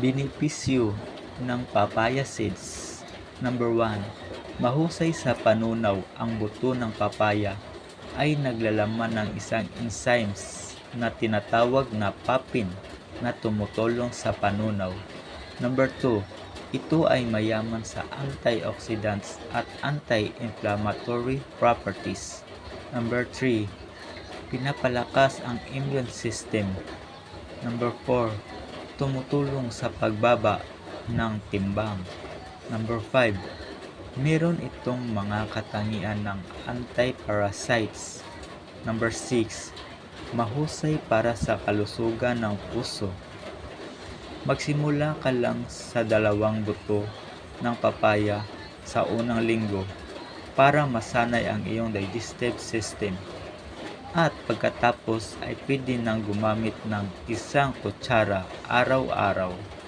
Benepisyo ng papaya seeds. Number 1. Mahusay sa panunaw ang buto ng papaya ay naglalaman ng isang enzymes na tinatawag na papin na tumutulong sa panunaw. Number 2. Ito ay mayaman sa antioxidants at anti-inflammatory properties. Number 3. Pinapalakas ang immune system. Number 4. Tumutulong sa pagbaba ng timbang. Number 5. Meron itong mga katangian ng anti-parasites. Number 6. Mahusay para sa kalusugan ng puso. Magsimula ka lang sa dalawang buto ng papaya sa unang linggo para masanay ang iyong digestive system. At pagkatapos ay pwede nang gumamit ng isang kutsara araw-araw.